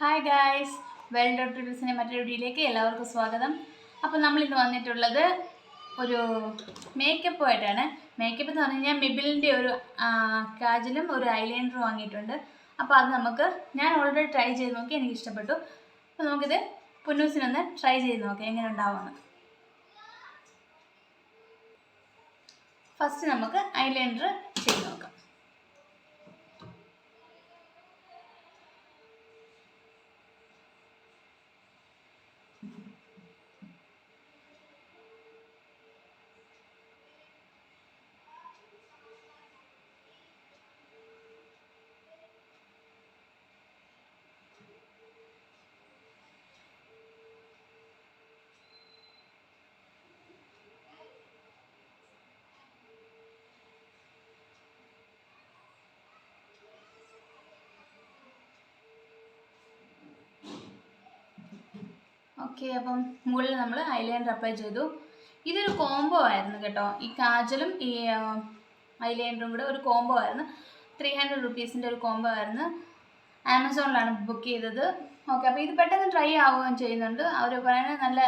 Hi guys well dot ട്യൂസിന്റെ മറ്റൊരു വീഡിയോയിലേക്ക് എല്ലാവർക്കും സ്വാഗതം. അപ്പോൾ നമ്മളിന്ന് വന്നിട്ടുള്ളത് ഒരു മേക്കപ്പ് ആയിട്ടാണ്. മേക്കപ്പ് എന്ന് പറഞ്ഞു കഴിഞ്ഞാൽ മെബിലിന്റെ ഒരു കാജലും ഒരു ഐലൈനറും വാങ്ങിയിട്ടുണ്ട്. അപ്പോൾ അത് നമുക്ക് ഞാൻ ഓൾറെഡി ട്രൈ ചെയ്ത് നോക്കി എനിക്ക് ഇഷ്ടപ്പെട്ടു അപ്പോൾ നമുക്കിത് പുന്നൂസിനൊന്ന് ട്രൈ ചെയ്ത് നോക്കാം എങ്ങനെ ഉണ്ടാവുമെന്ന്. ഫസ്റ്റ് നമുക്ക് ഐലൈനർ ചെയ്ത് നോക്കാം. ഓക്കെ അപ്പം മുകളിൽ നമ്മൾ ഐലൈനർ അപ്ലൈ ചെയ്തു. ഇതൊരു കോംബോ ആയിരുന്നു കേട്ടോ. ഈ കാജലും ഈ ഐലൈനറും കൂടെ ഒരു കോംബോ ആയിരുന്നു. ത്രീ ഹൺഡ്രഡ് റുപ്പീസിന്റെ ഒരു കോംബോ ആയിരുന്നു. ആമസോണിലാണ് ബുക്ക് ചെയ്തത്. ഓക്കെ അപ്പോൾ ഇത് പെട്ടെന്ന് ട്രൈ ആവുകയും ചെയ്യുന്നുണ്ട്. അവർ പറയുന്നത് നല്ല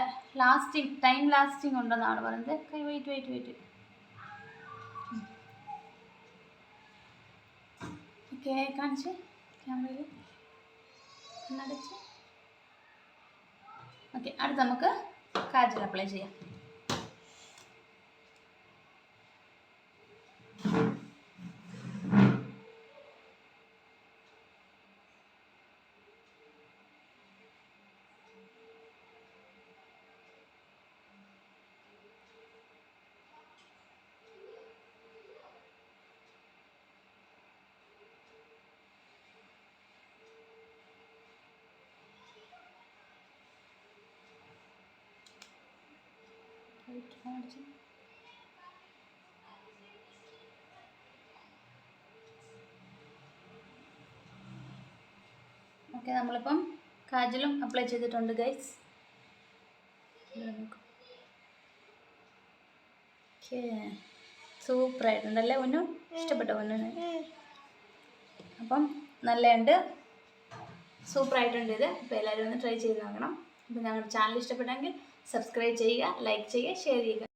ലാസ്റ്റിംഗ് ടൈം ലാസ്റ്റിംഗ് ഉണ്ടെന്നാണ് പറയുന്നത്. വെയിറ്റ് വെയിറ്റ് വെയിറ്റ് ഓക്കെ കാണിച്ച്? ക്യാമറയിൽ കണ്ണടച്ച് ഓക്കെ അടുത്ത് നമുക്ക് കാജൽ അപ്ലൈ ചെയ്യാം. കാണിച്ച് ഓക്കെ നമ്മളിപ്പം കാജലും അപ്ലൈ ചെയ്തിട്ടുണ്ട് ഗൈസ് ഓക്കെ സൂപ്പറായിട്ടുണ്ടല്ലേ ഒന്നു ഇഷ്ടപ്പെട്ടോ ഒന്നിന് അപ്പം നല്ലതുണ്ട്. സൂപ്പറായിട്ടുണ്ട് ഇത്. അപ്പോൾ എല്ലാവരും ഒന്ന് ട്രൈ ചെയ്ത് നോക്കണം. അപ്പോൾ ഞങ്ങളുടെ ചാനൽ ഇഷ്ടപ്പെട്ടെങ്കിൽ सब्सक्राइब चाहिएगा लाइक चाहिए शेयर